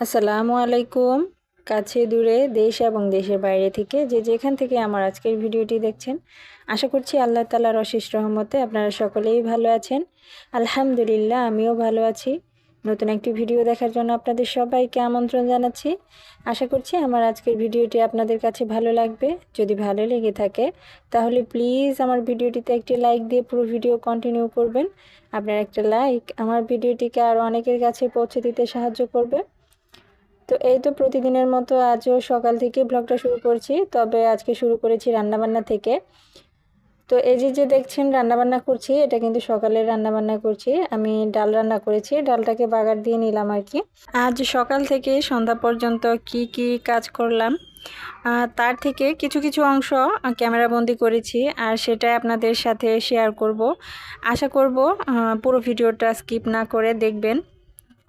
আসসালামু আলাইকুম। কাছে, দূরে, দেশ এবং দেশের বাইরে থেকে যে যেখান থেকে আমার আজকের ভিডিওটি দেখছেন, আশা করছি আল্লাহ তালার অশেষ রহমতে আপনারা সকলেই ভালো আছেন। আলহামদুলিল্লাহ, আমিও ভালো আছি। নতুন একটি ভিডিও দেখার জন্য আপনাদের সবাইকে আমন্ত্রণ জানাচ্ছি। আশা করছি আমার আজকের ভিডিওটি আপনাদের কাছে ভালো লাগবে। যদি ভালো লেগে থাকে, তাহলে প্লিজ আমার ভিডিওটিতে একটি লাইক দিয়ে পুরো ভিডিও কন্টিনিউ করবেন। আপনার একটা লাইক আমার ভিডিওটিকে আরও অনেকের কাছে পৌঁছে দিতে সাহায্য করবে। তো এই তো প্রতিদিনের মতো আজও সকাল থেকে ব্লগটা শুরু করছি, তবে আজকে শুরু করেছি রান্নাবান্না থেকে। তো এই যে যে দেখছেন রান্নাবান্না করছি, এটা কিন্তু সকালে রান্নাবান্না করছি। আমি ডাল রান্না করেছি, ডালটাকে বাগার দিয়ে নিলাম আর কি। আজ সকাল থেকে সন্ধ্যা পর্যন্ত কি কি কাজ করলাম? তার থেকে কিছু কিছু অংশ ক্যামেরাবন্দি করেছি, আর সেটাই আপনাদের সাথে শেয়ার করব। আশা করব পুরো ভিডিওটা স্কিপ না করে দেখবেন।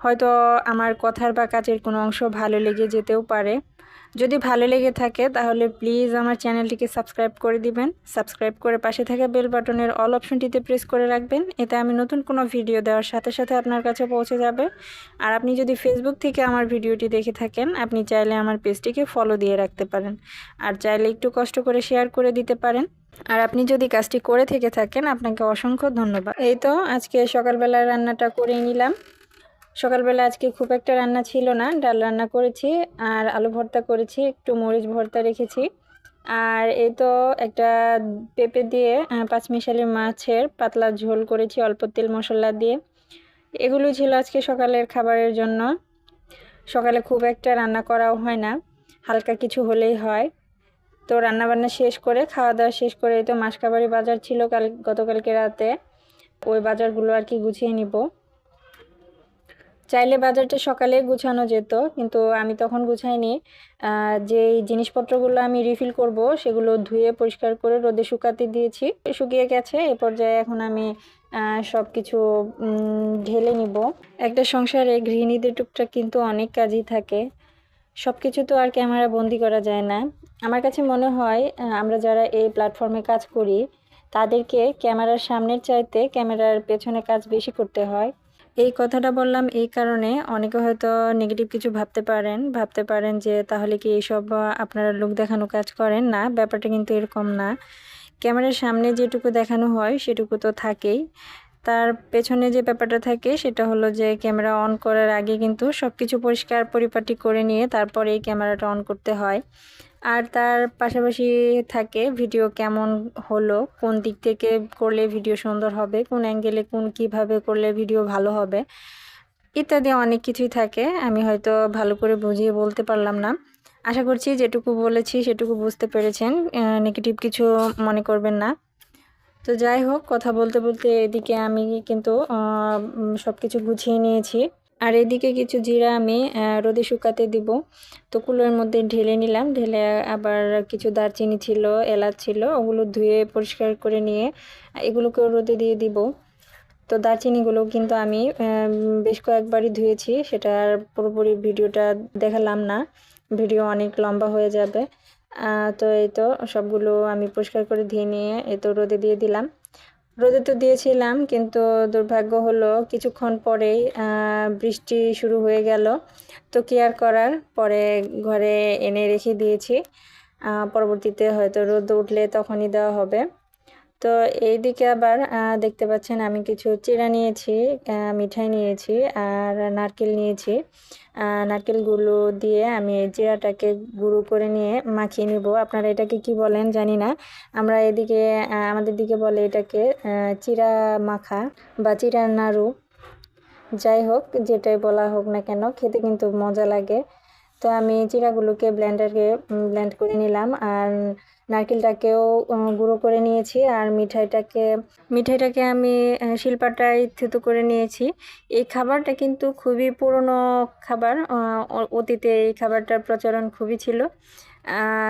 হয়তো আমার কথার বা কাজের কোনো অংশ ভালো লেগে যেতেও পারে। যদি ভালো লেগে থাকে, তাহলে প্লিজ আমার চ্যানেলটিকে সাবস্ক্রাইব করে দিবেন। সাবস্ক্রাইব করে পাশে থাকা বেল বাটনের অল অপশনটিতে প্রেস করে রাখবেন। এতে আমি নতুন কোনো ভিডিও দেওয়ার সাথে সাথে আপনার কাছে পৌঁছে যাবে। আর আপনি যদি ফেসবুক থেকে আমার ভিডিওটি দেখে থাকেন, আপনি চাইলে আমার পেজটিকে ফলো দিয়ে রাখতে পারেন। আর চাইলে একটু কষ্ট করে শেয়ার করে দিতে পারেন। আর আপনি যদি কাজটি করে থেকে থাকেন, আপনাকে অসংখ্য ধন্যবাদ। এই তো আজকে সকালবেলার রান্নাটা করে নিলাম। সকালবেলা আজকে খুব একটা রান্না ছিল না, ডাল রান্না করেছি আর আলু ভর্তা করেছি, একটু মরিচ ভর্তা রেখেছি। আর এই তো একটা পেঁপে দিয়ে পাঁচমিশালি মাছের পাতলা ঝোল করেছি, অল্প তেল মশলা দিয়ে। এগুলো ছিল আজকে সকালের খাবারের জন্য। সকালে খুব একটা রান্না করাও হয় না, হালকা কিছু হলেই হয়। তো রান্নাবান্না শেষ করে খাওয়া দাওয়া শেষ করে এই তো মাসকাবাড়ি বাজার ছিল কাল, গতকালকে রাতে, ওই বাজারগুলো আর কি গুছিয়ে নিব। চাইলে বাজারটা সকালে গুছানো যেত, কিন্তু আমি তখন গুছাইনি। যে জিনিসপত্রগুলো আমি রিফিল করব, সেগুলো ধুয়ে পরিষ্কার করে রোদে শুকাতে দিয়েছি। শুকিয়ে গেছে, এ পর্যায়ে এখন আমি সব কিছু ঢেলে নিব। একটা সংসারে গৃহিণীদের টুকটাক কিন্তু অনেক কাজই থাকে। সব কিছু তো আর ক্যামেরা বন্দি করা যায় না। আমার কাছে মনে হয় আমরা যারা এই প্ল্যাটফর্মে কাজ করি, তাদেরকে ক্যামেরার সামনের চাইতে ক্যামেরার পেছনে কাজ বেশি করতে হয়। এই কথাটা বললাম এই কারণে। অনেকে হয়তো নেগেটিভ কিছু ভাবতে পারেন ভাবতে পারেন যে তাহলে কি এইসব আপনারা লোক দেখানো কাজ করেন? না, ব্যাপারটা কিন্তু এরকম না। ক্যামেরার সামনে যেটুকু দেখানো হয় সেটুকু তো থাকেই। তার পেছনে যে ব্যাপারটা থাকে সেটা হলো যে ক্যামেরা অন করার আগে কিন্তু সব কিছু পরিষ্কার পরিপাটি করে নিয়ে তারপরে এই ক্যামেরাটা অন করতে হয়। আর তার পাশাপাশি থাকে ভিডিও কেমন হলো, কোন দিক থেকে করলে ভিডিও সুন্দর হবে, কোন অ্যাঙ্গেলে কোন কীভাবে করলে ভিডিও ভালো হবে, ইত্যাদি অনেক কিছুই থাকে। আমি হয়তো ভালো করে বুঝিয়ে বলতে পারলাম না। আশা করছি যেটুকু বলেছি সেটুকু বুঝতে পেরেছেন। নেগেটিভ কিছু মনে করবেন না। তো যাই হোক, কথা বলতে বলতে এদিকে আমি কিন্তু সব কিছু গুছিয়ে নিয়েছি। আর এদিকে কিছু জিরা আমি রোদে শুকাতে দিব। তো কুলোর মধ্যে ঢেলে নিলাম, ঢেলে আবার কিছু দারচিনি ছিল, এলাচ ছিল, ওগুলো ধুয়ে পরিষ্কার করে নিয়ে এগুলোকেও রোদে দিয়ে দিব। তো দারচিনিগুলো কিন্তু আমি বেশ কয়েকবারই ধুয়েছি সেটার পুরোপুরি ভিডিওটা দেখালাম না। ভিডিও অনেক লম্বা হয়ে যাবে। তো এই তো সবগুলো আমি পরিষ্কার করে ধুয়ে নিয়ে এই তো রোদে দিয়ে দিলাম। রোদে তো দিয়েছিলাম, কিন্তু দুর্ভাগ্য হলো কিছুক্ষণ পরেই বৃষ্টি শুরু হয়ে গেল। তো কেয়ার করার পরে ঘরে এনে রেখে দিয়েছি। পরবর্তীতে হয়তো রোদ উঠলে তখনই দেওয়া হবে। তো এই দিকে আবার দেখতে পাচ্ছেন আমি কিছু চিরা নিয়েছি মিঠাই নিয়েছি আর নারকেল নিয়েছি। নারকেলগুলো দিয়ে আমি এই চিরাটাকে গুঁড়ো করে নিয়ে মাখিয়ে নিব। আপনারা এটাকে কি বলেন জানি না। আমরা এদিকে আমাদের দিকে বলে এটাকে চিরা মাখা বা চিরা নাড়ু। যাই হোক, যেটাই বলা হোক না কেন, খেতে কিন্তু মজা লাগে। তো আমি চিরাগুলোকে ব্লেন্ডারে ব্লেন্ড করে নিলাম। আর নারকেলটাকেও গুঁড়ো করে নিয়েছি আর মিঠাইটাকে মিঠাইটাকে আমি শিলপাটায় থেতু করে নিয়েছি। এই খাবারটা কিন্তু খুবই পুরনো খাবার অতীতে এই খাবারটার প্রচলন খুবই ছিল।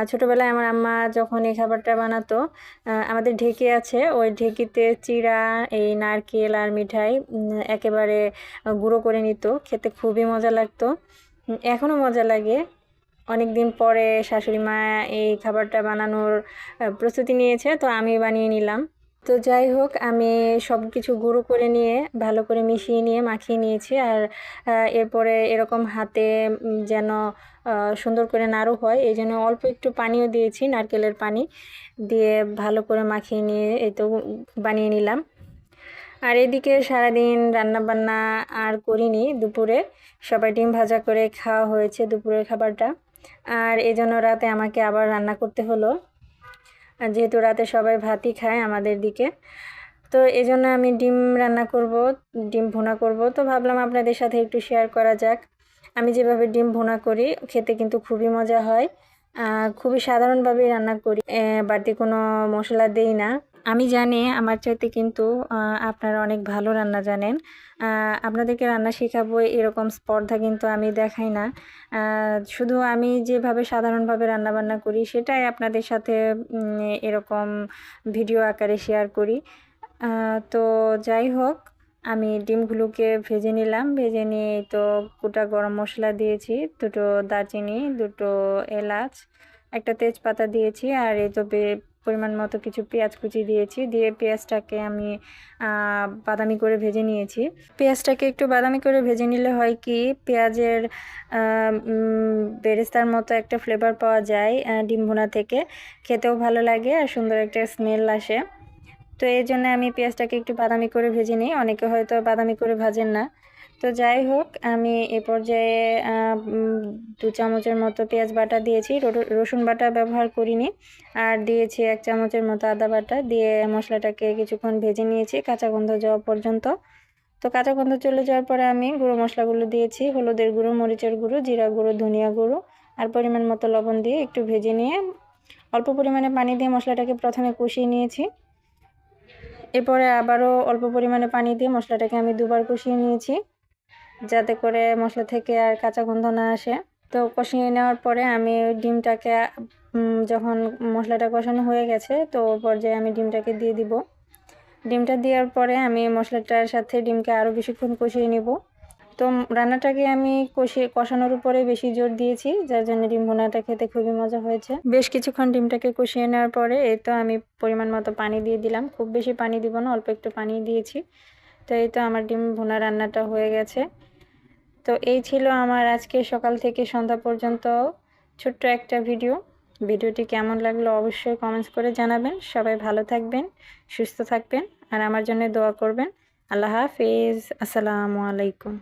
ছোটোবেলায় আমার আম্মা যখন এই খাবারটা বানাতো আমাদের ঢেকে আছে, ওই ঢেকিতে চিড়া, এই নারকেল আর মিঠাই একেবারে গুঁড়ো করে নিত, খেতে খুবই মজা লাগতো। এখনও মজা লাগে। অনেক দিন পরে শাশুড়ি মা এই খাবারটা বানানোর প্রস্তুতি নিয়েছে, তো আমি বানিয়ে নিলাম। তো যাই হোক, আমি সব কিছু গুঁড়ো করে নিয়ে, ভালো করে মিশিয়ে নিয়ে মাখিয়ে নিয়েছি আর এরপরে এরকম হাতে যেন সুন্দর করে নাড়ু হয়, এই জন্য অল্প একটু পানিও দিয়েছি, নারকেলের পানি দিয়ে ভালো করে মাখিয়ে নিয়ে এই তো বানিয়ে নিলাম। আর এদিকে সারাদিন রান্নাবান্না আর করিনি, দুপুরে সবাই ডিম ভাজা করে খাওয়া হয়েছে দুপুরের খাবারটা। আর এজন্য রাতে আমাকে আবার রান্না করতে হলো। যেহেতু রাতে সবাই ভাতই খায় আমাদের দিকে, তো এই জন্য আমি ডিম রান্না করব, ডিম ভুনা করব। তো ভাবলাম আপনাদের সাথে একটু শেয়ার করা যাক। আমি যেভাবে ডিম ভুনা করি, খেতে কিন্তু খুবই মজা হয়। খুবই সাধারণভাবেই রান্না করি। বাড়তি কোনো মশলা দেই না। আমি জানি আমার চাইতে কিন্তু আপনারা অনেক ভালো রান্না জানেন। আপনাদেরকে রান্না শেখাবো এরকম স্পর্ধা কিন্তু আমি দেখাই না। শুধু আমি যেভাবে সাধারণভাবে রান্না বান্না করি সেটাই আপনাদের সাথে এরকম ভিডিও আকারে শেয়ার করি। তো যাই হোক, আমি ডিমগুলোকে ভেজে নিলাম। ভেজে নিয়ে তো গোটা গরম মশলা দিয়েছি, দুটো দারচিনি, দুটো এলাচ, একটা তেজপাতা দিয়েছি, আর এই তো পরিমাণ মতো কিছু পেঁয়াজ কুচি দিয়েছি, দিয়ে পেঁয়াজটাকে আমি বাদামি করে ভেজে নিয়েছি। পেঁয়াজটাকে একটু বাদামি করে ভেজে নিলে হয় কি, পেঁয়াজের বেরেস্তার মতো একটা ফ্লেভার পাওয়া যায় ডিম থেকে। খেতেও ভালো লাগে আর সুন্দর একটা স্মেল আসে। তো এই জন্য আমি পেঁয়াজটাকে একটু বাদামি করে ভেজে নিই। অনেকে হয়তো বাদামি করে ভাজেন না। তো যাই হোক, আমি এ পর্যায়ে দু চামচের মতো পেঁয়াজ বাটা দিয়েছি। রসুন বাটা ব্যবহার করিনি। আর দিয়েছি এক চামচের মতো আদা বাটা। দিয়ে মশলাটাকে কিছুক্ষণ ভেজে নিয়েছি কাঁচা গন্ধ যাওয়া পর্যন্ত। তো কাঁচা গন্ধ চলে যাওয়ার পরে আমি গুঁড়ো মশলাগুলো দিয়েছি, হলুদের গুঁড়ো, মরিচের গুঁড়ো, জিরা গুঁড়ো, ধনিয়া গুঁড়ো, আর পরিমাণ মতো লবণ দিয়ে একটু ভেজে নিয়ে অল্প পরিমাণে পানি দিয়ে মশলাটাকে প্রথমে কষিয়ে নিয়েছি। এরপরে আবারও অল্প পরিমাণে পানি দিয়ে মশলাটাকে আমি দুবার কষিয়ে নিয়েছি। যাতে করে মশলা থেকে আর কাঁচা গন্ধ না আসে। তো কষিয়ে নেওয়ার পরে আমি ডিমটাকে যখন মশলাটা কষানো হয়ে গেছে, তো পর্যায়ে আমি ডিমটাকে দিয়ে দিব। ডিমটা দেওয়ার পরে আমি মশলাটার সাথে ডিমকে আরও বেশিক্ষণ কষিয়ে নিব। তো রান্নাটাকে আমি কষিয়ে কষানোর উপরে বেশি জোর দিয়েছি, যার জন্য ডিম ভুনাটা খেতে খুবই মজা হয়েছে। বেশ কিছুক্ষণ ডিমটাকে কষিয়ে নেওয়ার পরে এই তো আমি পরিমাণ মতো পানি দিয়ে দিলাম। খুব বেশি পানি দিব না, অল্প একটু পানি দিয়েছি। তো এই তো আমার ডিম ভুনা রান্নাটা হয়ে গেছে। তো এই ছিল আমার আজকে সকাল থেকে সন্ধ্যা পর্যন্ত ছোট্ট একটা ভিডিও। ভিডিওটি কেমন লাগল অবশ্যই কমেন্টস করে জানাবেন। সবাই ভালো থাকবেন, সুস্থ থাকবেন, আর আমার জন্য দোয়া করবেন। আল্লাহ হাফিজ। আসসালামু আলাইকুম।